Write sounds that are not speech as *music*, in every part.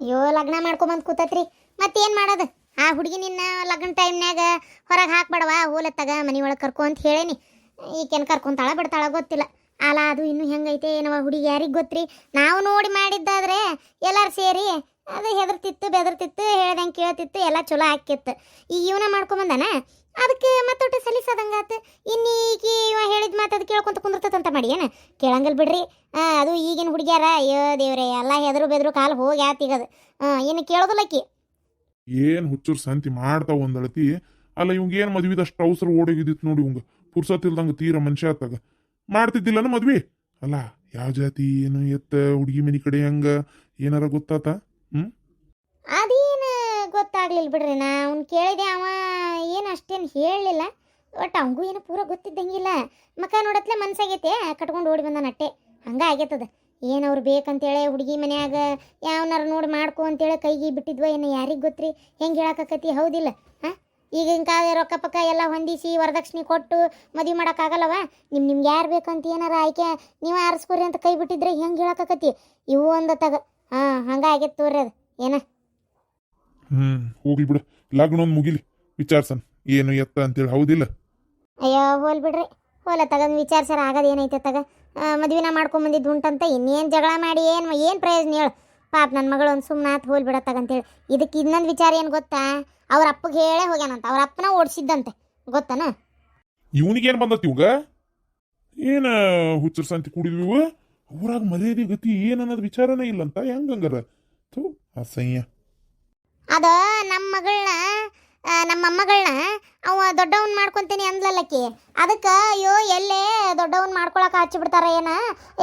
ಅಯ್ಯೋ, ಲಗ್ನ ಮಾಡ್ಕೊಂಬಂದು ಕೂತತ್ರಿ. ಮತ್ತೇನು ಮಾಡೋದು? ಆ ಹುಡುಗಿ ನಿನ್ನ ಲಗ್ನ ಟೈಮ್ನಾಗ ಹೊರಗೆ ಹಾಕ್ಬೇಡವಾ? ಹೋಲತ್ತಾಗ ಮನೆ ಒಳಗೆ ಕರ್ಕೊ ಅಂತ ಹೇಳೇನಿ. ಈಕೆನ್ ಕರ್ಕೊಂತಾಳ ಬಿಡ್ತಾಳ ಗೊತ್ತಿಲ್ಲ. ಅಲ್ಲ, ಅದು ಇನ್ನೂ ಹೆಂಗೈತೆ ಏನವ ಹುಡುಗಿ ಯಾರಿಗೆ ಗೊತ್ತ್ರಿ? ನಾವು ನೋಡಿ ಮಾಡಿದ್ದಾದ್ರೆ ಎಲ್ಲರೂ ಸೇರಿ ಅದು ಹೆದರ್ತಿತ್ತು, ಬೆದರ್ತಿತ್ತು, ಹೇಳ್ದಂಗೆ ಕೇಳ್ತಿತ್ತು, ಎಲ್ಲ ಚಲೋ ಹಾಕಿತ್ತು ಈಗ ಇವನ ಮಾಡ್ಕೊಂಬಂದಾನ? ಅದಕ್ಕೆ ಮತ್ತೊಟ್ಟು ಸಲೀಸದಂಗಾತು. ಇನ್ನು ಈಗ ಇವ ಹೇಳಿದ ಮಾತು ಅದು ಕೇಳ್ಕೊಂತ ಕುಂದಿರ್ತದಂತ ಮಾಡಿ ಏನು? ಕೇಳಂಗಿಲ್ಲ ಬಿಡ್ರಿ. ಆ, ಅದು ಈಗಿನ ಹುಡುಗ್ಯಾರ ಅಯ್ಯೋ ದೇವ್ರೆ ಎಲ್ಲ ಹೆದರು ಬೆದರು ಕಾಲು ಹೋಗಿ ಆತಿಗದು ಏನು ಕೇಳೋದಿಲ್ಲಕ್ಕಿ ಏನ್ ಹುಚ್ಚುರ್ ಸಂತಿ ಮಾಡ್ತಾವ ಒಂದಳತಿ. ಅಲ್ಲ ಇವಂಗ ಏನ್ ಮದ್ವಿದಷ್ಟು ಅವಸರ ಓಡೋಗಿದ್ದಿತ್ತು ನೋಡಿ ಇವಂಗ. ಪುರ್ಸತ್ ಇಲ್ದಂಗ ತೀರ ಮನುಷ್ಯ ಆತಾಗ ಮಾಡ್ತಿದ್ದಿಲ್ಲನ ಮದ್ವಿ? ಅಲ್ಲ ಯಾವ ಜಾತಿ ಏನು ಎತ್ತ ಹುಡುಗಿ ಮನಿ ಕಡೆ ಹಂಗ ಏನಾರ ಗೊತ್ತಾತ? ಅದೇನು ಗೊತ್ತಾಗ್ಲಿಲ್ಲ ಬಿಡ್ರಿ ನಾ ಅವ್ನು ಕೇಳಿದೆ ಅವ ಏನು ಅಷ್ಟೇನು ಹೇಳಲಿಲ್ಲ. ಒಟ್ಟು ಅವಂಗೂ ಏನು ಪೂರ ಗೊತ್ತಿದ್ದಂಗಿಲ್ಲ. ಮಕ ನೋಡತ್ಲೆ ಮನ್ಸಾಗೈತೆ ಕಟ್ಕೊಂಡು ಓಡಿ ಬಂದ ನಟ್ಟೆ ಹಂಗ ಆಗೈತದ. ಏನು ಅವ್ರು ಬೇಕಂತೇಳಿ ಹುಡುಗಿ ಮನ್ಯಾಗ ಯಾವನಾರು ನೋಡಿ ಮಾಡ್ಕೊ ಅಂತೇಳಿ ಕೈಗೆ ಬಿಟ್ಟಿದ್ವ ಏನು ಯಾರಿಗೆ ಗೊತ್ತ್ರಿ? ಹೆಂಗೆ ಹೇಳಕತ್ತಿ ಹೌದಿಲ್ಲ. ಹಾಂ? ಈಗಿನ ಕಾಲ ರೊಕ್ಕ ಪಕ್ಕ ಎಲ್ಲ ಹೊಂದಿಸಿ ವರದಕ್ಷಿಣೆ ಕೊಟ್ಟು ಮದುವೆ ಮಾಡೋಕ್ಕಾಗಲ್ಲವ ನಿಮ್ ನಿಮ್ಗೆ ಯಾರು ಬೇಕಂತ ಏನಾರ ಆಯ್ಕೆ? ನೀವು ಆರಿಸ್ಕೊರಿ ಅಂತ ಕೈ ಬಿಟ್ಟಿದ್ರೆ ಹೆಂಗೆ ಹೇಳಕತ್ತಿ ಇವು ಒಂದು ತಗ. ಹಾಂ ಹಂಗೆ ಆಗೈತೆ ತೋರಿ ಅದು. ಏನ? ಹ್ಞೂ ಹೋಗ್ಲಿ ಬಿಡು. ಲಗ್ನ ಒಂದು ಮುಗಿಲಿ. ವಿಚಾರ್ಸನ್. ಏನು ಎತ್ತ ಅಂತೇಳಿ. ಹೌದಿಲ್ಲ. ಅಯ್ಯೋ ಹೋಲ್ ಬಿಡ್ರಿ. ಹೋಲ ತಗದ್ ವಿಚಾರ್ಸರ ಆಗದ ಏನೈತೆ ತಗ? ಮದುವೆನ ಮಾಡ್ಕೊಂಬಂದಿದ್ದು ಉಂಟಂತ ಇನ್ನೇನು ಜಗಳ ಮಾಡಿ ಏನು ಏನು ಪ್ರಯೋಜನ ಹೇಳು. ಪಾಪ ನನ್ನ ಮಗಳು ಒಂದು ಸುಮ್ಮನೆ ಆತು ಹೋಲ್ ಬಿಡತ್ತಗಂತೇಳಿ ಇದಕ್ಕೆ ಇನ್ನೊಂದು ವಿಚಾರ ಏನು ಗೊತ್ತಾ? ಅವ್ರ ಅಪ್ಪಗೆ ಹೇಳೇ ಹೋಗ್ಯಾನಂತ. ಅವ್ರ ಅಪ್ಪನ ಓಡಿಸಿದ್ದಂತೆ. ಗೊತ್ತನ? ಏನು ಬಂದತ್ತಿ ಇವಾಗ? ಏನು ಹುಚ್ಚರ ಸಂತಿ ಕುಡಿದ್ವಿ? ಊರಾಗ ಮರ್ಯಾದೆ ಗತಿ ಏನನ್ನೋದು ವಿಚಾರನೇ ಇಲ್ಲಂತ ಹೆಂಗಂಗಾರ ಥೂ ಅಸಹ್ಯ. ಅದ ನಮ್ಮ ಮಗಳನ್ನ ನಮ್ಮ ಅಮ್ಮಗಳನ್ನ ಅವ ದೊಡ್ಡವನ್ ಮಾಡ್ಕೊತೀನಿ ಅಂದ್ಲಲ್ಲಕ್ಕಿ. ಅದಕ್ಕೆ ಅಯ್ಯೋ ಎಲ್ಲೇ ದೊಡ್ಡವನ್ ಮಾಡ್ಕೊಳಕ್ಕೆ ಹಚ್ಚಿ ಬಿಡ್ತಾರ ಏನ?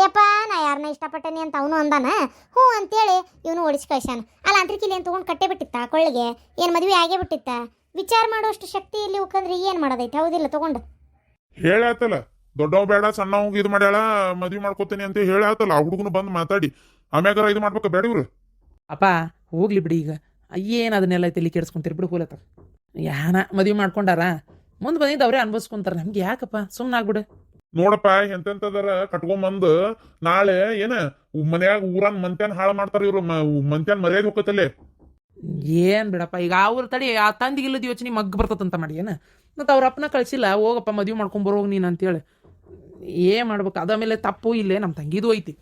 ಏಪ್ಪ ನಾ ಯಾರನ್ನ ಇಷ್ಟಪಟ್ಟೇನಿ ಅಂತ ಅವನು ಅಂದಾನ. ಹ್ಞೂ ಅಂತೇಳಿ ಇವನು ಓಡಿಸಿ ಕಳ್ಸ್ಯಾನ. ಅಲ್ಲ ಅಂತ್ರಿಕಿಲಿ ಏನು ತೊಗೊಂಡು ಕಟ್ಟೆ ಬಿಟ್ಟಿತ್ತ ಕೊಳ್ಳಿಗೆ? ಏನು ಮದುವೆ ಆಗೇ ಬಿಟ್ಟಿತ್ತ? ವಿಚಾರ ಮಾಡುವಷ್ಟು ಶಕ್ತಿ ಇಲ್ಲಿ ಉಕ್ಕಂದ್ರೆ ಏನು ಮಾಡೋದೈತೆ? ಹೌದಿಲ್ಲ ತಗೊಂಡು. ಹೇಳಾತಲ್ಲ ದೊಡ್ಡವ ಬೇಡ ಸಣ್ಣವ್ ಇದು ಮಾಡ್ಯಾಳ ಮದ್ವಿ ಮಾಡ್ಕೋತೀನಿ ಅಂತ ಹೇಳಾತಲ್ಲ ಆ ಹುಡುಗನು ಬಂದು ಮಾತಾಡಿ. ಆಮ್ಯಾಗಾರ ಇದು ಮಾಡ್ಬೇಕು ಬೇಡ ಇವ್ರು. ಅಪ್ಪ ಹೋಗ್ಲಿ ಬಿಡಿ ಈಗ. ಏನು ಅದನ್ನೆಲ್ಲ ತಲೆ ಕೆಡಿಸ್ಕೊಂತೀರಿ? ಬಿಡು ಹೋಲತ್ತ ಯಾನ ಮದುವೆ ಮಾಡ್ಕೊಂಡಾರ? ಮುಂದೆ ಬಂದಿದ್ದು ಅವರೇ ಅನ್ಭವಿಸ್ಕೊಂತಾರ. ನಮ್ಗೆ ಯಾಕಪ್ಪ? ಸುಮ್ಮನೆ ಆಗ್ಬಿಡು. ನೋಡಪ್ಪ ಎಂತೆಂತದಾರ ಕಟ್ಕೊಂಬಂದು ನಾಳೆ ಏನ ಮನ್ಯಾಗ ಊರನ್ ಮಂತ್ಯಾನ್ ಹಾಳು ಮಾಡ್ತಾರ ಇವ್ರು ಮಂತ್ಯಾನ್ ಮರ್ಯಾದೆ ಹೋಗತ್ತಲ್ಲೇ? ಏನ್ ಬಿಡಪ್ಪ ಈಗ ಅವ್ರ ತಡಿ ಆ ತಂದಿಗೆ ಇಲ್ಲದ ಯೋಚನೆ ಮಗ್ ಬರ್ತದಂತ ಮಾಡಿ ಏನ? ಮತ್ತೆ ಅವ್ರ ಅಪ್ಪನ ಕಳಿಸಿಲ್ಲ ಹೋಗಪ್ಪ ಮದುವೆ ಮಾಡ್ಕೊಂಡ್ ಬರೋಗ್ ನೀನು ಅಂತೇಳಿ. ಏ ಮಾಡ್ಬೇಕು ಅದ ಮೇಲೆ ತಪ್ಪು ಇಲ್ಲೇ ನಮ್ಮ ತಂಗಿದು ಐತಿ.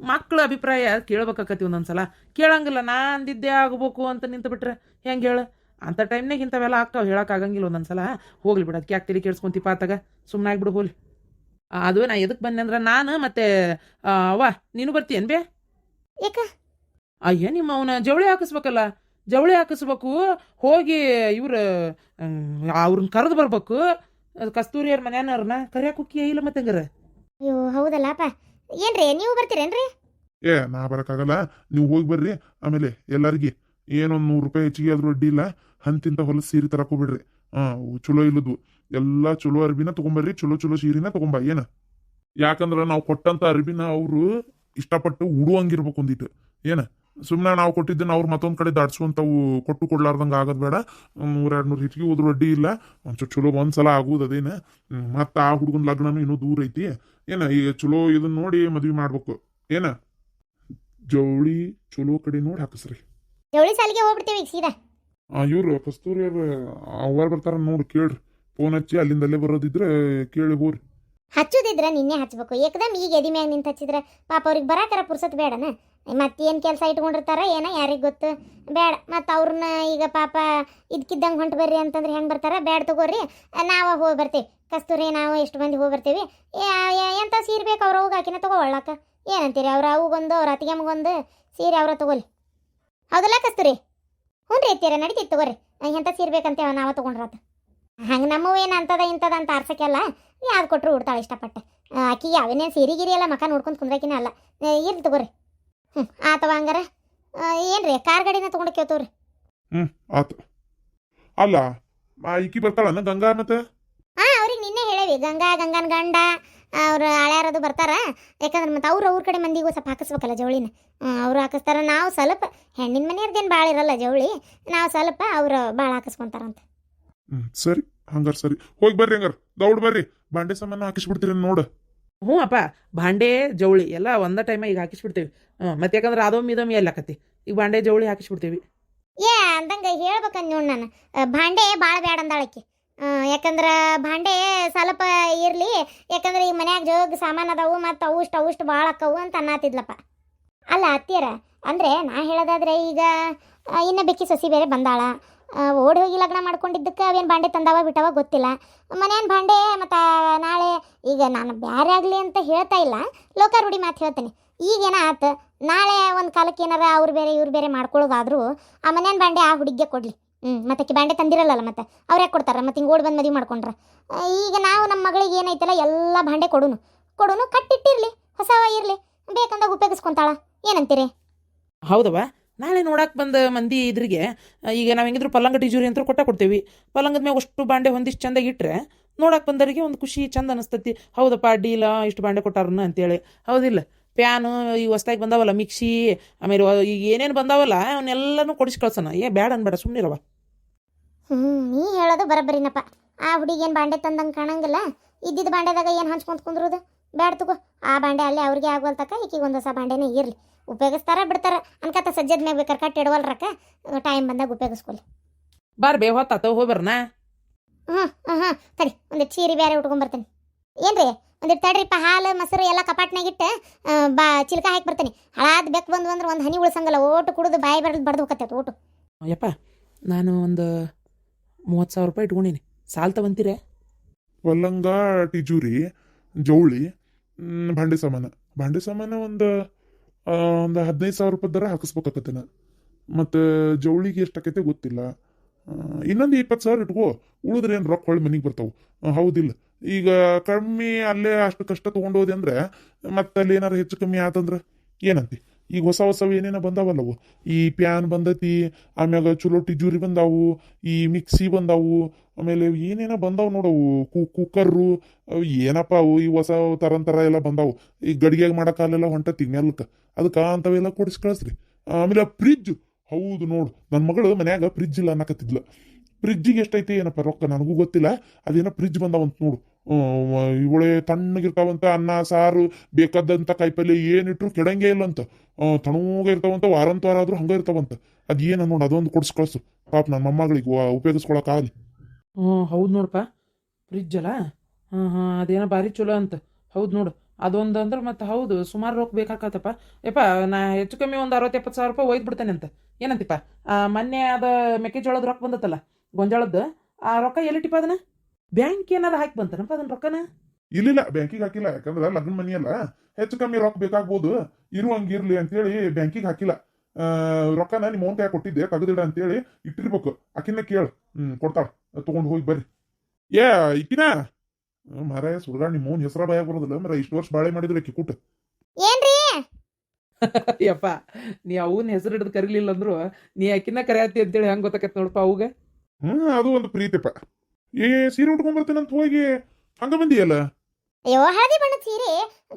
ಮಕ್ಳ ಅಭಿಪ್ರಾಯ ಕೇಳ್ಬೇಕಾಕತಿ ಒಂದೊಂದ್ಸಲ. ಕೇಳಂಗಿಲ್ಲ ನಾ ಅಂದಿದ್ದೆ ಆಗ್ಬೇಕು ಅಂತ ನಿಂತು ಬಿಟ್ರೆ ಹೆಂಗೆ ಹೇಳು? ಅಂಥ ಟೈಮ್ನಾಗ ಇಂಥವೆಲ್ಲ ಆಗ್ತಾವೆ ಹೇಳೋಕ್ಕಾಗಂಗಿಲ್ಲ ಒಂದೊಂದ್ಸಲ. ಹೋಗ್ಲಿ ಬಿಡು ಅದಕ್ಕೆ ಯಾಕೆ ತಲೆ ಕೇಳಿಸ್ಕೊಂತಿಪ್ಪ ಆತಾಗ ಸುಮ್ಮನೆ ಆಗ್ಬಿಡು ಹೋಗ್ಲಿ. ಅದು ನಾ ಎದಕ್ಕೆ ಬಂದೆ ಅಂದ್ರೆ ನಾನು ಮತ್ತೆ ವಾ ಅವ್ವ ನೀನು ಬರ್ತೀಯನ್ ಬೇ? ಅಯ್ಯ ನಿಮ್ಮ ಅವನ ಜವಳಿ ಹಾಕಿಸ್ಬೇಕಲ್ಲ. ಜವಳಿ ಹಾಕಿಸ್ಬೇಕು. ಹೋಗಿ ಇವ್ರು ಅವ್ರನ್ನ ಕರೆದು ಬರ್ಬೇಕು. ಅದ್ ಕಸ್ತೂರಿಯವ್ರ ಮನೆಯವ್ರನ್ನ ಕರ್ಯಾಕ ಕುಕ್ಕಿ ಇಲ್ಲ ಮತ್ತೆ ಹಂಗಾರ? ಅಯ್ಯೋ ಹೌದಲ್ಲಪ್ಪ. ಏನ್ರಿ ನೀವು ಬರ್ತೀರೇನ್ರಿ? ಏ ನಾ ಬರಕ್ಕಾಗಲ್ಲ. ನೀವು ಹೋಗಿ ಬರ್ರಿ. ಆಮೇಲೆ ಎಲ್ಲಾರ್ಗಿ ಏನೊಂದ್ ನೂರು ರೂಪಾಯಿ ಹೆಚ್ಚಿಗೆ ಆದ್ರೂ ಅಡ್ಡಿ ಇಲ್ಲ, ಹಂತಿಂತ ಹೊಲಸ್ ಸೀರೆ ತರಕೋಬಿಡ್ರಿ. ಹಾಂ ಚಲೋ ಇಲ್ಲದು. ಎಲ್ಲಾ ಚಲೋ ಅರ್ಬಿನ ತಗೊಂಬರ್ರಿ, ಚಲೋ ಚಲೋ ಸೀರೆನ ತಗೊಂಬ, ಏನ? ಯಾಕಂದ್ರೆ ನಾವು ಕೊಟ್ಟಂತ ಅರ್ಬಿನ ಅವರು ಇಷ್ಟಪಟ್ಟು ಉಡುವಂಗಿರ್ಬೇಕು ಒಂದಿಟ್ಟು ಏನ? ಸುಮ್ಮನೆ ನಾವು ಕೊಟ್ಟಿದ್ದನ್ನ ಅವ್ರು ಮತ್ತೊಂದು ಕಡೆ ದಾಟ್ಸುವಂತವು ಕೊಟ್ಟು ಕೊಡ್ಲಾರ್ದಂಗ ಆಗೋದು ಬೇಡ. ನೂರ ಎರಡ್ ನೂರು ಹೆಚ್ಚಿಗೆ ಹೋದ್ರು ಅಡ್ಡಿ ಇಲ್ಲ. ಒಂಚೂರು ಚಲೋ ಒಂದ್ಸಲ ಸಲ ಅದೇನ? ಮತ್ತ ಆ ಹುಡುಗನ ಲಗ್ನನೂ ಇನ್ನೂ ದೂರ ಐತಿ. ಏನ ಈಗ ಚಲೋ ಇದನ್ನ ನೋಡಿ ಮದ್ವಿ ಮಾಡ್ಬೇಕು. ಏನ? ಜವಳಿ ಚಲೋ ಕಡೆ ನೋಡಿ ಹಾಕಿಸ್ರಿ. ಜವಳಿ ಸಾಲಿಗೆ ಹೋಗ್ಬಿಡ್ತೀವಿ ಈಗ ಸೀದಾ. ಇವರು ಕಸ್ತೂರಿ ಅವ್ರು ಬರ್ತಾರ ನೋಡಿ ಕೇಳ್ರಿ. ಫೋನ್ ಹಚ್ಚಿ ಅಲ್ಲಿಂದಲ್ಲೇ ಬರೋದಿದ್ರೆ ಕೇಳಿ ಹೋರಿ ಹಚ್ಚೋದಿದ್ರೆ ನಿನ್ನೆ ಹಚ್ಚಬೇಕು ಏಕದಮ್ ಈಗ ಎದಿ ಮ್ಯಾಗ ನಿಂತು ಹಚ್ಚಿದ್ರೆ ಪಾಪ ಅವ್ರಿಗೆ ಬರಾಕರ ಪುರ್ಸತ್ ಬೇಡನ? ಮತ್ತೇನು ಕೆಲಸ ಇಟ್ಕೊಂಡಿರ್ತಾರ ಏನ ಯಾರಿಗೆ ಗೊತ್ತು? ಬೇಡ. ಮತ್ತು ಅವ್ರನ್ನ ಈಗ ಪಾಪ ಇದ್ಕಿದ್ದಂಗೆ ಹೊಂಟು ಬರ್ರಿ ಅಂತಂದ್ರೆ ಹೆಂಗೆ ಬರ್ತಾರ? ಬೇಡ ತಗೋರಿ. ನಾವು ಹೋಗಿ ಬರ್ತೀವಿ. ಕಸ್ತೂರಿ ನಾವು ಎಷ್ಟು ಮಂದಿ ಹೋಗಿ ಬರ್ತೀವಿ. ಎಂಥ ಸೀರೆ ಬೇಕು ಅವ್ರ ಹೋಗಿ ಹಾಕಿನ ತಗೊಳ್ಳಾಕ ಏನಂತೀರಿ? ಅವ್ರ ಅವಗೊಂದು ಅವ್ರ ಅತ್ತಿಗೆ ಮಗೊಂದು ಸೀರೆ ಅವ್ರ ತಗೋಲಿ. ಹೌದಲ್ಲ ಕಸ್ತೂರಿ? ಹ್ಞೂ ರೀ ಎತ್ತೀರ ನಡೀತಿತ್ತು ತಗೋರಿ. ಎಂಥ ಸೀರೆ ಬೇಕಂತೇವ ನಾವ ತೊಗೊಂಡ್ರಾತ ಹಂಗೆ ನಮ್ಮವು ಏನು ಅಂತದ ಇಂಥದ ಅಂತ ಆರ್ಸಕ್ಕೆಲ್ಲ ಯಾವ್ದು ಕೊಟ್ಟರು ಉಡ್ತಾಳೆ ಇಷ್ಟಪಟ್ಟೆ. ಆಕಿಗೆ ಯಾವೇನೇ ಸೀರೆ ಗಿರಿ ಎಲ್ಲ ಮಕ ನೋಡ್ಕೊಂಡು ಕುಂದ್ರಕಿನ ಅಲ್ಲ. ಇರ್ಲಿ ತಗೋರಿ. ಹ್ಞೂ ಆತವ ಹಂಗಾರ. ಏನು ರೀ ಕಾರ್ ಗಾಡಿನ ತೊಗೊಂಡು ಕೇಳ್ತವ್ರಿ ಹ್ಞೂ ಆತು. ಅಲ್ಲ ಈಕಿ ಬರ್ತಾಳನ ಗಂಗಾ ಮತ್ತೆ? ಹಾಂ ಅವ್ರಿಗೆ ನಿನ್ನೆ ಹೇಳೇವಿ ಗಂಗಾ ಗಂಗನ ಗಂಡ ಅವ್ರು ಹಳ್ಯಾರದು ಬರ್ತಾರ. ಯಾಕಂದ್ರೆ ಮತ್ತೆ ಅವ್ರು ಅವ್ರ ಕಡೆ ಮಂದಿಗೂ ಸ್ವಲ್ಪ ಹಾಕಿಸ್ಬೇಕಲ್ಲ ಜವಳಿನ. ಅವ್ರು ಹಾಕಿಸ್ತಾರ. ನಾವು ಸ್ವಲ್ಪ ಹೆಣ್ಣಿನ ಮನೆಯವ್ರದ್ದೇನು ಭಾಳ ಇರಲ್ಲ ಜವಳಿ. ನಾವು ಸ್ವಲ್ಪ ಅವ್ರು ಭಾಳ ಹಾಕಿಸ್ಕೊಂತಾರಂತ. ಹ್ಮ್ ಸರಿ. ಹಂಗಾರ ಸರಿ. ಹೋಗಿ ಬರ್ರಿ ಹಂಗಾರ. ದೌಡ್ ಬರ್ರಿ. ಬಾಂಡೆ ಸಾಮಾನು ಹಾಕಿಸ್ಬಿಡ್ತೀರಿ ನೋಡ. ಹ್ಞೂ ಅಪ್ಪ ಭಾಂಡೆ ಜವಳಿ ಎಲ್ಲ ಒಂದ ಟೈಮ ಈಗ ಹಾಕಿಸ್ಬಿಡ್ತೀವಿ. ಮತ್ತೆ ಯಾಕಂದ್ರೆ ಅದೊಮ್ಮೆ ಇದೊಮ್ಮೆ ಎಲ್ಲ ಕತ್ತಿ ಈಗ ಬಾಂಡೆ ಜವಳಿ ಹಾಕಿಸ್ಬಿಡ್ತೀವಿ. ಏ ಅಂದಂಗೆ ಹೇಳ್ಬೇಕಂದ್ ನೋಡಿ ನಾನು. ಭಾಂಡೆ ಭಾಳ ಬ್ಯಾಡ ಅಂದಾಳಕಿ ಯಾಕಂದ್ರೆ ಭಾಂಡೆ ಸ್ವಲ್ಪ ಇರಲಿ, ಯಾಕಂದ್ರೆ ಈ ಮನ್ಯಾಗ ಜೋಗ ಸಾಮಾನು ಅದಾವು ಮತ್ತು ಅವು ಇಷ್ಟು ಭಾಳ ಅಕ್ಕವು ಅಂತ ಅನ್ನತ್ತಿದ್ಲಪ್ಪ ಅಲ್ಲ ಅತ್ತಿಯರ, ಅಂದರೆ ನಾ ಹೇಳೋದಾದ್ರೆ ಈಗ ಇನ್ನು ಬೆಕ್ಕಿ ಸಸಿ ಬೇರೆ ಬಂದಾಳ. ಓಡಿ ಹೋಗಿ ಲಗ್ನ ಮಾಡ್ಕೊಂಡಿದ್ದಕ್ಕೆ ಅವೇನು ಭಾಂಡೆ ತಂದಾವ ಬಿಟ್ಟವ ಗೊತ್ತಿಲ್ಲ. ಮನೇನು ಭಾಂಡೆ ಮತ್ತು ನಾಳೆ, ಈಗ ನಾನು ಬ್ಯಾರೆ ಆಗಲಿ ಅಂತ ಹೇಳ್ತಾ ಇಲ್ಲ. ಲೋಕಾರೂಢಿ ಮಾತು ಹೇಳ್ತೇನೆ. ಈಗೇನ ಆತು ನಾಳೆ ಒಂದು ಕಾಲಕ್ಕೆ ಏನಾರ ಅವ್ರು ಬೇರೆ ಇವ್ರು ಬೇರೆ ಮಾಡ್ಕೊಳ್ಳೋದಾದ್ರೂ ಆ ಮನೇನ್ ಭಾಂಡೆ ಆ ಹುಡುಗಿಗೆ ಕೊಡ್ಲಿ. ಹ್ಞೂ ಮತ್ತೆ ಬಾಂಡೆ ತಂದಿರಲ್ಲ ಮತ್ತೆ? ಅವ್ರು ಯಾಕೆ ಕೊಡ್ತಾರೆ? ಮತ್ತೆ ಹಿಂಗೆ ಓಡಿ ಬಂದು ಮದುವೆ ಮಾಡ್ಕೊಂಡ್ರ? ಈಗ ನಾವು ನಮ್ಮ ಮಗಳಿಗೆ ಏನೈತಲ್ಲ, ಎಲ್ಲ ಬಾಂಡೆ ಕೊಡೋನು. ಕೊಡೋನು, ಕಟ್ಟಿಟ್ಟಿರಲಿ, ಹೊಸವ ಇರಲಿ. ಬೇಕಂದಾಗ ಉಪಯೋಗಿಸ್ಕೊಂತಾಳ. ಏನಂತೀರಿ? ಹೌದವ ನಾಳೆ ನೋಡಕ್ಕೆ ಬಂದ ಮಂದಿ ಇದ್ರಿಗೆ ಈಗ ನಾವು ಹೆಂಗಿದ್ರು ಪಲ್ಲಂಗ ಟಿಜೂರಿ ಅಂತ ಕೊಟ್ಟ ಕೊಡ್ತೀವಿ. ಪಲ್ಲಂಗದ ಮ್ಯಾಗ ಅಷ್ಟು ಬಾಂಡೆ ಒಂದಿಷ್ಟು ಚಂದಾಗಿ ಇಟ್ಟರೆ ನೋಡಕ್ಕೆ ಬಂದವರಿಗೆ ಒಂದು ಖುಷಿ, ಚಂದ ಅನಿಸ್ತತಿ. ಹೌದಪ್ಪ ಅಡ್ಡಿಲ್ಲ ಇಷ್ಟು ಬಾಂಡೆ ಕೊಟ್ಟಾರನ್ನ ಅಂತೇಳಿ. ಹೌದಿಲ್ಲ. ಪ್ಯಾನು ಈ ಹೊಸ್ದಾಗಿ ಬಂದಾವಲ್ಲ ಮಿಕ್ಸಿ, ಆಮೇಲೆ ಈಗ ಏನೇನು ಬಂದಾವಲ್ಲ ಅವನ್ನೆಲ್ಲನೂ ಕೊಡಿಸಿ ಕಳ್ಸೋಣ. ಏ, ಬ್ಯಾಡ ಅನ್ಬೇಡ ಸುಮ್ಮನಿರವ ಹ್ಞೂ ನೀ ಹೇಳೋದು ಬರಬ್ಬರಿನಪ್ಪ. ಆ ಹುಡುಗಿ ಏನು ಬಾಂಡೆ ತಂದಂಗೆ ಕಾಣಂಗಿಲ್ಲ? ಇದ್ದಿದ್ದ ಬಾಂಡೆದಾಗ ಏನು ಹಂಚ್ಕೊಂತ ಕುಂದ್ರೋದು? ಬ್ಯಾಡ ತಗೋ. ಆ ಬಾಂಡೆ ಅಲ್ಲೇ ಅವ್ರಿಗೆ ಆಗೋಲ್ತಕ್ಕ ಈಕಿಗೆ ಒಂದು ಹೊಸ ಬಾಂಡೆನೇ ಇರಲಿ. ಉಪಯೋಗಿಸ್ತಾರ ಬಿಡ್ತಾರ. ಅನ್ಕತ್ತ ಸಜ್ಜದ ಮ್ಯಾಗ ಬೇಕಾರೆ ಕಟ್ಟಿ ಇಡವಲ್ರಕ್ಕ ಟೈಮ್ ಬಂದಾಗ ಉಪಯೋಗಿಸ್ಕೊಲಿ. ಬಾರ್ ಬೇ ಹೊತ್ತಾತ ಹೋಗ್ಬರ್ನ ಹ್ಞೂ ಹ್ಞೂ ಸರಿ ಒಂದಿಟ್ಟು ಚೀರಿ ಬೇರೆ ಉಟ್ಕೊಂಬರ್ತೀನಿ ಏನ್ರಿ? ಒಂದಿಟ್ಟು ತಡ್ರಿಪ್ಪ ಹಾಲು ಮೊಸರು ಎಲ್ಲ ಕಪಾಟ್ನಾಗಿಟ್ಟು ಬಾ ಚಿಲ್ಕ ಹಾಕಿ ಬರ್ತೀನಿ. ಹಳಾದ್ ಬೆಕ್ ಬಂದು ಅಂದ್ರೆ ಒಂದು ಹನಿ ಉಳ್ಸಂಗಲ್ಲ ಓಟು ಕುಡಿದು ಬಾಯಿ ಬರದು ಬಡ್ದು ಹೋಗತ್ತೆ ಓಟು. ಯಪ್ಪ ನಾನು ಒಂದು ಮೂವತ್ತು ಸಾವಿರ ರೂಪಾಯಿ ಇಟ್ಕೊಂಡಿನಿ. ಸಾಲ ತಗೊಂತೀರೇ ಪಲ್ಲಂಗ ಟಿಜೂರಿ, ಜೌಳಿ ಭಾಂಡೆ ಸಾಮಾನ. ಭಾಂಡೆ ಸಾಮಾನ ಒಂದು ಒಂದು ಹದಿನೈದು ಸಾವಿರ ರೂಪಾಯಿ ದರ ಹಾಕಿಸ್ಬೇಕಾಕತ್ತೆ ನಾನು. ಮತ್ತು ಜವಳಿಗೆ ಎಷ್ಟಾಕೈತೆ ಗೊತ್ತಿಲ್ಲ. ಇನ್ನೊಂದು ಇಪ್ಪತ್ತು ಸಾವಿರ ಇಟ್ಕೋ. ಉಳಿದ್ರೆ ಏನು ರೊಕ್ಕ ಹೊಳ್ಳಿ ಮನೆಗೆ ಬರ್ತಾವೆ. ಹೌದಿಲ್ಲ. ಈಗ ಕಮ್ಮಿ ಅಲ್ಲೇ ಅಷ್ಟು ಕಷ್ಟ ತೊಗೊಂಡೋದೆ ಅಂದ್ರೆ ಮತ್ತೆ ಅಲ್ಲಿ ಏನಾರು ಹೆಚ್ಚು ಕಮ್ಮಿ ಆತಂದ್ರೆ ಏನಂತಿ? ಈಗ ಹೊಸ ಹೊಸವು ಏನೇನೋ ಬಂದಾವಲ್ಲವು? ಈ ಪ್ಯಾನ್ ಬಂದತಿ, ಆಮ್ಯಾಗ ಚಲೋ ಟಿಜೂರಿ ಬಂದಾವು, ಈ ಮಿಕ್ಸಿ ಬಂದಾವು, ಆಮೇಲೆ ಏನೇನೋ ಬಂದಾವು ನೋಡವು, ಕು ಕುಕ್ಕರ್ರು ಅವು ಏನಪ್ಪ ಅವು, ಈ ಹೊಸ ತರಂತರ ಎಲ್ಲ ಬಂದಾವು. ಈ ಗಡಿಗೆಗೆ ಅಲ್ಲೆಲ್ಲ ಹೊಂಟತಿ ಮೆಲ್ಕ ಅದಕ್ಕೆ ಅಂಥವೆಲ್ಲ ಕೊಡಿಸಿ ಕಳಿಸ್ರಿ. ಆಮೇಲೆ ಫ್ರಿಜ್ ಹೌದು ನೋಡು ನನ್ನ ಮಗಳು ಮನ್ಯಾಗ ಫ್ರಿಜ್ ಇಲ್ಲ ಅನ್ನಕತ್ತಿದ್ಲು. ಫ್ರಿಜ್ಜಿಗೆ ಎಷ್ಟೈತಿ ಏನಪ್ಪ ರೊಕ್ಕ? ನನಗೂ ಗೊತ್ತಿಲ್ಲ. ಅದೇನೋ ಫ್ರಿಜ್ ಬಂದಾವಂತ ನೋಡು. ಇವಳೆ ತಣ್ಣಗಿರ್ತಾವಂತ ಅನ್ನ, ಸಾರು ಬೇಕಾದಂಥ ಕಾಯಿಪಲ್ಲೆ ಏನಿಟ್ರು ಕೆಡಂಗೇ ಇಲ್ಲ ಅಂತ ಇರ್ತಾವಂತ ವಾರಂತ ವಾರ ಆದ್ರೂ ಹಂಗೆ ಇರ್ತಾವಂತ. ಅದೇನ ನೋಡು ಅದೊಂದು ಕೊಡಿಸಿ ಕಳಿಸು. ಪಾಪ ನನ್ನ ಮೊಮ್ಮಗಳಿಗೆ ಉಪಯೋಗಿಸ್ಕೊಳಕ್ಕಾಗಲಿ ಹ್ಞೂ ಹೌದು ನೋಡಪ್ಪ. ಫ್ರಿಜ್ ಅಲ್ಲ? ಹಾಂ ಹಾಂ ಅದೇನೋ ಭಾರಿ ಚಲೋ ಅಂತ. ಹೌದು ನೋಡು. ಅದೊಂದು ಅಂದ್ರೆ ಮತ್ತೆ ಹೌದು, ಸುಮಾರು ರೊಕ್ಕ ಬೇಕಾಕತ್ತಪ್ಪ. ಯಪ್ಪ, ನಾ ಹೆಚ್ಚು ಕಮ್ಮಿ ಒಂದು ಅರವತ್ತು ಎಪ್ಪತ್ತು ಸಾವಿರ ರೂಪಾಯಿ ಒಯ್ದು ಬಿಡ್ತೇನೆ ಅಂತ. ಏನಂತಿಪ್ಪ? ಮೊನ್ನೆ ಅದು ಮೆಕ್ಕೆಜೋಳದ ರೊಕ್ಕ ಬಂದತ್ತಲ್ಲ, ಗೊಂಜಾಳದ್ದು. ಆ ರೊಕ್ಕ ಎಲ್ಲಿಟ್ಟಿಪ್ಪ ಅದನ್ನ? ಬ್ಯಾಂಕ್ ಏನಾರ ಹಾಕಿ ಬಂತನಪ್ಪ ಅದನ್ನ ರೊಕ್ಕನ? ಇಲ್ಲಿಲ್ಲ ಬ್ಯಾಂಕಿಗೆ ಹಾಕಿಲ್ಲ. ಯಾಕಂದ್ರೆ ಲಗ್ನ ಮನಿ ಅಲ್ಲ. ಹೆಚ್ಚು ಕಮ್ಮಿ ರೊಕ್ಕ ಬೇಕಾಗ್ಬೋದು. ಇರುವಂಗಿರ್ಲಿ ಅಂತೇಳಿ ಬ್ಯಾಂಕಿಗೆ ಹಾಕಿಲ್ಲ. ರೊಕ್ಕನ ನಿಮ್ಮ ಓನ್ ಕೈ ಕೊಟ್ಟಿದ್ದೆ ಕಗದಿಡ ಅಂತೇಳಿ ಇಟ್ಟಿರ್ಬೇಕು. ಅಕ್ಕಿನ ಕೇಳು. ಹ್ಮ್ ಕೊಡ್ತಾಳ. ತಗೊಂಡು ಹೋಗಿ ಬರ್ರಿ. ಏ ಇಕ್ಕಿನ? ಮಾರಾಯ ಸುಡ್ಗಾಡ್ ನಿಮ್ಮ ಓನ್ ಹೆಸರ ಭಯ ಬರೋದಿಲ್ಲ. ಮರ ಇಷ್ಟು ವರ್ಷ ಬಾಳೆ ಮಾಡಿದ್ರೆ ಆಕಿ ಕೂಟ. ಏನ್ರಿ? *laughs* ಯಪ್ಪ ನೀ ಅವನ ಹೆಸರು ಹಿಡಿದು ಕರೀಲಿಲ್ಲ ಅಂದ್ರು ನೀ ಆಕಿನ ಕರೆಯತ್ತಿ ಅಂತೇಳಿ ಹೆಂಗ್ ಗೊತ್ತಾಕತ್ ನೋಡಪ್ಪ ಅವಾಗ? ಹ್ಮ್ ಅದು ಒಂದು ಪ್ರೀತಿಪ್ಪ. ಏ ಸೀರೆ ಉಟ್ಕೊಂಡ್ ಬರ್ತೀನಂತ ಹೋಗಿ ಹಂಗ ಬಂದಿಯಲ್ಲ? ಅಯ್ಯೋ ಹಳದಿ ಬಣ್ಣದ ಸೀರೆ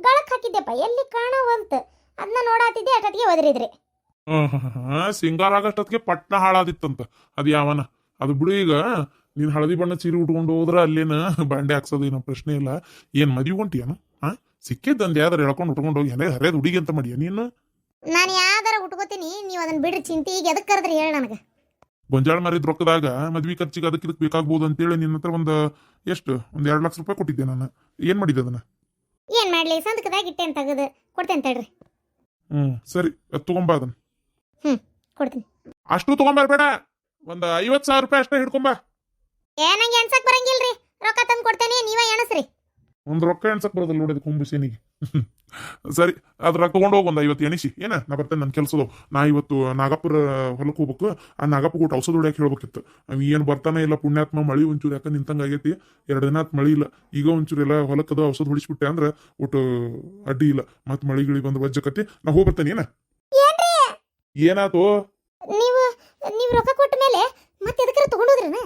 ಗಳಕ್ ಹಾಕಿದ್ದೆಪ್ಪ ಎಲ್ಲಿ ಕಾಣವಂತ? ಅದನ್ನ ನೋಡಾತಿದ್ದೆ ಅಟತ್ತಿಗೆ ಒದರಿದ್ರಿ. ಸಿಂಗಾರ ಆಗಷ್ಟೊತ್ತಿಗೆ ಪಟ್ನ ಹಾಳಾದಿತ್ತಂತ. ಅದು ಯಾವನ? ಅದು ಬಿಡು ಈಗ. ನೀನ್ ಹಳದಿ ಬಣ್ಣದ ಸೀರೆ ಉಟ್ಕೊಂಡು ಹೋದ್ರ ಅಲ್ಲೇನ ಬಂಡೆ ಹಾಕ್ಸೋದು ಏನೋ ಪ್ರಶ್ನೆ ಇಲ್ಲ. ಏನ್ ಮದ್ವಿ ಹೊಂಟಿಯನ? ಹಾ? ಸಿಕ್ಕಿದ್ದಂದು ಯಾವ್ದಾರು ಎಳ್ಕೊಂಡು ಉಟ್ಕೊಂಡು ಹೋಗಿ ಹಳೆ ಹರಿಯದ ಹುಡುಗಿ ಅಂತ ಮಾಡಿಯ ನೀನು? ನಾನು ಯಾವ್ದಾರ ಉಟ್ಕೋತೀನಿ ನೀವು ಅದನ್ನ ಬಿಡ್ರಿ ಚಿಂತೆ ಈಗ ಎದಕ್ಕೆ ಕರೆದ್ರಿ ಹೇಳಿ ನನಗೆ. ಗೊಂಜಾಳ ಮಾರಿದ ರೊಕ್ಕದಾಗ ಮದ್ವಿ ಖರ್ಚಿಗೆ ಅದಕ್ಕೆ ಇದಕ್ಕೆ ಬೇಕಾಗ್ಬೋದು ಅಂತೇಳಿ ನಿನ್ನ ಹತ್ರ ಒಂದು ಎಷ್ಟು? ಒಂದ್ ಎರಡು ಲಕ್ಷ ರೂಪಾಯಿ ಕೊಟ್ಟಿದ್ದೆ ನಾನು. ಏನ್ ಮಾಡಿದೆ ಅದನ್ನ? ಏನ್ ಮಾಡ್ಲಿ? ಸಂದಕದಾಗ ಇಟ್ಟೆ ಅಂತ ತೆಗೆದು. ಕೊಡ್ತೇನೆ ತಡ್ರಿ ಹ್ಮ್ ಸರಿ. ಅದು ತಗೊಂಬ ಅದನ್ನ. ಕೊಡ್ತೀನಿ. ಅಷ್ಟು ತಗೊಂಬರ್ಬೇಡ. ಒಂದ್ ಐವತ್ ಸಾವಿರ ರೂಪಾಯಿ ಅಷ್ಟೇ ಹಿಡ್ಕೊಂಬ. ಏ ನಂಗೆ ಎಣ್ಸಕ್ ಬರಂಗಿಲ್ರಿ. ರೊಕ್ಕ ತಂದು ಕೊಡ್ತೇನೆ ನೀವೇ ಎಣಸ್ರಿ. ಒಂದ್ ರೊಕ್ಕ ಎಣ್ಸಕ್ ಬರೋದಿಲ್ಲ ನೋಡಿದ ಕುಂಬಿಸೇನಿಗೆ ಸರಿ ಅದ್ರ ತಗೊಂಡು ಹೋಗಿ ಒಂದು ಐವತ್ತು ಎಣಿಸಿ. ಏನ ನಾ ಬರ್ತೇನೆ ನನ್ನ ಕೆಲಸದು ನಾ ಇವತ್ತು ನಾಗಪುರ ಹೊಲಕ್ಕೆ ಹೋಗ್ಬೇಕು. ಆ ನಾಗಪ್ಪ ಊಟ ಔಷಧ ಹೊಡ್ಯಾಕ ಹೇಳ್ಬೇಕಿತ್ತು. ಅವ್ ಏನು ಬರ್ತಾನೆ ಇಲ್ಲ ಪುಣ್ಯಾತ್ಮ ಮಳಿ ಒಂಚೂರು ಯಾಕೆ ನಿಂತಂಗ ಆಗೈತಿ? ಎರಡು ದಿನ ಆತ್ ಮಳಿ ಇಲ್ಲ. ಈಗ ಒಂಚೂರು ಎಲ್ಲ ಹೊಲಕ್ಕದ ಔಷಧ ಹೊಡಿಸ್ಬಿಟ್ಟೆ ಅಂದ್ರೆ ಒಟ್ಟು ಅಡ್ಡಿ ಇಲ್ಲ. ಮತ್ತೆ ಮಳಿ ಗಿಳಿ ಬಂದು ವಜ್ಜಕತಿ ನಾ ಹೋಗಿ ಬರ್ತೇನೆ ಏನ? ಏನಾತು? ನೀವು ನೀವು ರೊಕ್ಕ ಕೊಟ್ಟ ಮೇಲೆ ಮತ್ತೆ ಎದಕ್ಕಾರ ತಗೊಂಡೋದ್ರನ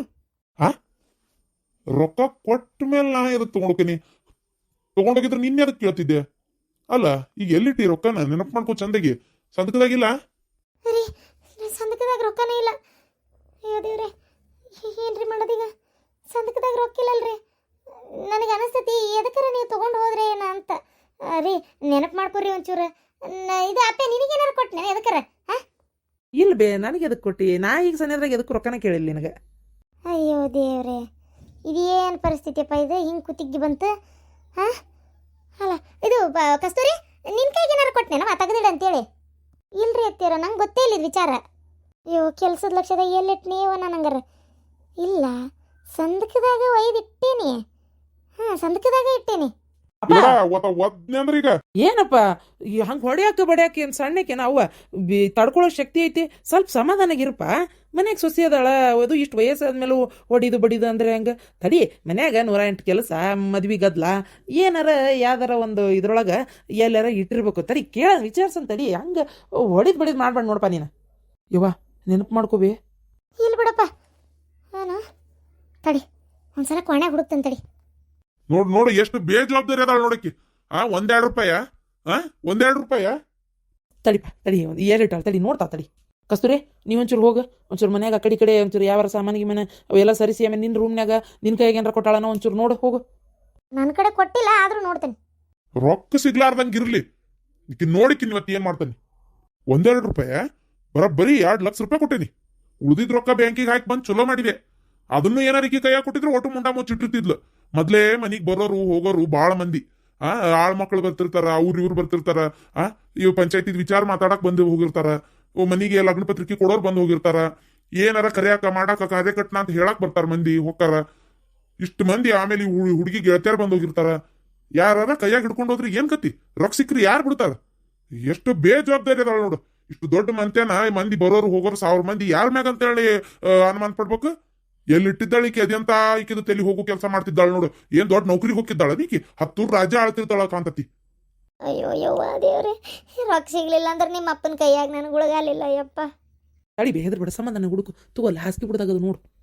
ರೊಕ್ಕ ಕೊಟ್ಟ ಮೇಲೆ ನಾ ಎದಕ್ ತಗೊಂಡೋಗ್ತೀನಿ ತಗೊಂಡೋಗಿದ್ರೆ ನಿನ್ನೆ ಅದಕ್ಕೆ ಕೇಳ್ತಿದ್ದೆ? ಅಲ್ಲ ಈಗ ಎಲ್ಲಿಟ್ಟಿ ರೊಕ್ಕನ? ನೆನಪು ಮಾಡ್ಕೊ ಚಂದಗಿ. ಸಂದಕದಾಗಿಲ್ಲ? ರೀ ಸಂದಕದಾಗ ರೊಕ್ಕನೇ ಇಲ್ಲ. ಅಯ್ಯೋ ದೇವ್ರೆ ಏನ್ರಿ ಮಾಡೋದೀಗ ಸಂದಕದಾಗ ರೊಕ್ಕ ಇಲ್ಲಲ್ರಿ. ನನಗೆ ಅನಿಸ್ತತಿ ಎದಕ್ಕಾರ ನೀವು ತೊಗೊಂಡು ಹೋದ್ರೆ ಏನ ಅಂತ? ರೀ ನೆನಪು ಮಾಡ್ಕೊರಿ ಒಂಚೂರು. ನ- ಇದು ಅಪ್ಪೆ ನಿನಗೇನಾರು ಕೊಟ್ಟನೆ ಎದಕ್ಕಾರ? ಹಾ ಇಲ್ಲ ಬೇ ನನಗೆ ಎದಕ್ಕೆ ಕೊಟ್ಟಿ? ನಾ ಈಗ ಸನ್ಯದ್ರಾಗ ಎದಕ್ಕೆ ರೊಕ್ಕನ ಕೇಳಿಲ್ಲ ನಿನಗೆ? ಅಯ್ಯೋ ದೇವ್ರೆ ಇದೇನು ಪರಿಸ್ಥಿತಿಯಪ್ಪ ಇದು? ಹಿಂಗೆ ಕುತ್ತಿಗೆ ಬಂತು? ಹಾಂ ಅಲ್ಲ, ಇದು ಕಸ್ತೂರಿ ನಿನ್ನ ಕೈಗೆ ಏನಾರು ಕೊಟ್ಟನೇನವ ತೆಗೆದಿಡ ಅಂತೇಳಿ. ಇಲ್ರಿ ಅತ್ತಿರ ನಂಗೆ ಗೊತ್ತೇ ಇಲ್ಲ ವಿಚಾರ. ಅಯ್ಯೋ, ಕೆಲ್ಸದ ಲಕ್ಷದಾಗ ಎಲ್ಲಿಟ್ನೇವ ನನಗರ ಇಲ್ಲ, ಸಂದಕದಾಗ ಒಯ್ದಿಟ್ಟೇನಿ. ಹಾಂ, ಸಂದಕದಾಗ ಇಟ್ಟೇನಿ. ಅಂದ್ರೆ ಈಗ. ಏನಪ್ಪ? ಹಂಗ ಹೊಡ್ಯಾಕ ಬಡಿಯಾಕ ಏನ್ ಸಣ್ಣಕ್ಕೆ ಅವ್ವ ಬಿ ತಡ್ಕೊಳ್ಳೋ ಶಕ್ತಿ ಐತಿ? ಸ್ವಲ್ಪ ಸಮಾಧಾನಾಗಿರಪ್ಪ. ಮನ್ಯಾಗ ಸೊಸಿ ಅದಾಳ ಅದು ಇಷ್ಟು ವಯಸ್ಸಾದ್ಮೇಲೆ ಹೊಡಿದು ಬಡಿದು ಅಂದ್ರೆ ಹಂಗ? ತಡಿ ಮನ್ಯಾಗ ನೂರ ಎಂಟು ಕೆಲಸ ಮದ್ವಿ ಗದ್ಲ ಏನಾರ ಯಾವ್ದಾರ ಒಂದು ಇದ್ರೊಳಗೆ ಎಲ್ಲಾರ ಇಟ್ಟಿರ್ಬೇಕು. ತಡಿ ಕೇಳ ವಿಚಾರ್ಸನ್ ತಡಿ ಹಂಗ ಹೊಡಿದ್ ಬಡಿದ್ ಮಾಡ್ಬೇಡ ನೋಡಪ್ಪ ನೀನು. ಇವ ನೆನಪು ಮಾಡ್ಕೋಬಿ ಇಲ್ಲ ಬಿಡಪ್ಪ. ನಾನು ತಡಿ ಒಂದ್ಸಲ ಕೊನೆ ಹುಡುಕ್ತೇನೆ ತಡಿ. ನೋಡ್ ನೋಡು ಎಷ್ಟು ಬೇಜವಾಬ್ದಾರಿ ಅದಾಳ ನೋಡಕ್ಕೆ. ಆ ಒಂದೆರಡು ರೂಪಾಯ? ಆ ಒಂದೆರಡು ರೂಪಾಯ? ತಡಿಪ ತಡಿ ಒಂದು ಏರಿಟ್ಟಾಳ ತಡಿ ನೋಡ್ತಾ ತಡಿ. ಕಸ್ತೂರಿ ನೀವು ಒಂಚೂರು ಹೋಗು. ಒಂಚೂರು ಮನ್ಯಾಗ ಆ ಕಡೆ ಕಡೆ ಒಂಚೂರು ಯಾವ ಸಾಮಾನಿಗೆ ಮನೆ ಅವೆಲ್ಲ ಸರಿಸಿ ಆಮೇಲೆ ನಿನ್ನ ರೂಮ್ನಾಗ ನಿನ್ನ ಕೈಗೆ ಏನಾರ ಕೊಟ್ಟಾಳನ ಒಂಚೂರು ನೋಡು ಹೋಗು. ನನ್ನ ಕಡೆ ಕೊಟ್ಟಿಲ್ಲ ಆದ್ರೂ ನೋಡ್ತೇನೆ. ರೊಕ್ಕ ಸಿಗ್ಲಾರ್ದಂಗ ಇರ್ಲಿ. ನೋಡಿಕಿ ನೋಡಿಕಿನ್ ಇವತ್ತು ಏನ್ ಮಾಡ್ತಾನೆ. ಒಂದೆರಡು ರೂಪಾಯ? ಬರ ಬರೀ ಎರಡ್ ಲಕ್ಷ ರೂಪಾಯಿ ಕೊಟ್ಟಿನಿ. ಉಳಿದಿದ್ ರೊಕ್ಕ ಬ್ಯಾಂಕಿಗೆ ಹಾಕಿ ಬಂದು ಚಲೋ ಮಾಡಿದೆ. ಅದನ್ನು ಏನಾರ ಈಕಿ ಕೈಯಾಗ ಕೊಟ್ಟಿದ್ರು ಒಟ್ಟು ಮುಂಡಾ ಮುಚ್ಚಿಟ್ಟಿರ್ತಿದ್ಲು ಮೊದ್ಲೇ ಮನಿಗ್ ಬರೋರು, ಹೋಗೋರು ಬಹಳ ಮಂದಿ. ಆ, ಆಳ್ ಮಕ್ಳು ಬರ್ತಿರ್ತಾರ, ಅವ್ರ ಇವ್ರು ಬರ್ತಿರ್ತಾರ, ಆ ಇವ್ ಪಂಚಾಯತಿ ವಿಚಾರ ಮಾತಾಡಕ್ ಬಂದು ಹೋಗಿರ್ತಾರ. ಓ, ಮನಿಗೆ ಲಗ್ನ ಪತ್ರಿಕೆ ಕೊಡೋರು ಬಂದು ಹೋಗಿರ್ತಾರ. ಏನಾರ ಕರಿಯಾಕ ಮಾಡಾಕ ಕಾರ್ಯಕಟ್ನ ಅಂತ ಹೇಳಕ್ ಬರ್ತಾರ ಮಂದಿ ಹೋಗ್ತಾರ ಇಷ್ಟು ಮಂದಿ ಆಮೇಲೆ ಹುಡುಗಿ ಗೆಳತಿಯರ್ ಬಂದು ಹೋಗಿರ್ತಾರ. ಯಾರ ಕೈಯಾಗ ಹಿಡ್ಕೊಂಡು ಹೋದ್ರಿ ಏನ್ ಕತ್ತಿ ರೊಕ್ಕ ಸಿಕ್ಕ್ರಿ, ಯಾರು ಬಿಡ್ತಾರ? ಎಷ್ಟು ಬೇಜವಾಬ್ದಾರಿ ಅದಾಳ ನೋಡು. ಇಷ್ಟು ದೊಡ್ಡ ಮಂತ್ಯಾನ ಮಂದಿ ಬರೋರು, ಹೋಗೋರು ಸಾವಿರ ಮಂದಿ ಯಾರ ಮ್ಯಾಗ ಅಂತ ಹೇಳಿ ಅನುಮಾನ ಪಡ್ಬೇಕು? ಎಲ್ಲಿ ಇಟ್ಟಿದ್ದಾಳೆ ಈಕೆ? ಅದೆಂತ ಈಕಿದು ತಲೆ ಹೋಗೋ ಕೆಲಸ ಮಾಡ್ತಿದ್ದಾಳೆ ನೋಡು. ಏನ್ ದೊಡ್ಡ ನೌಕರಿಗೆ ಹೋಗಿದ್ದಾಳೆ ನೀಕಿ ಹತ್ತೂರ್ ರಾಜ್ಯ ಆಳ್ತಿರ್ತಾಳ ಕಾಂತತಿ? ಅಯ್ಯೋ ಯವ್ವ ದೇವ್ರೆ. ರೊಕ್ಕ ಸಿಗ್ಲಿಲ್ಲ ಅಂದ್ರೆ ನಿಮ್ಮ ಅಪ್ಪನ ಕೈಯಾಗ ನನಗೆ ಉಳಗಾಲಿಲ್ಲ ಅಯ್ಯಪ್ಪ. ಅಡಿ ಬೇದ್ರ ಬಿಡ. ಸಮಾಧಾನ ಹುಡುಕು. ತಗೋಲ್ಲ ಹಾಸಿಗೆ ಬಿಡ್ದಾಗದು ನೋಡು.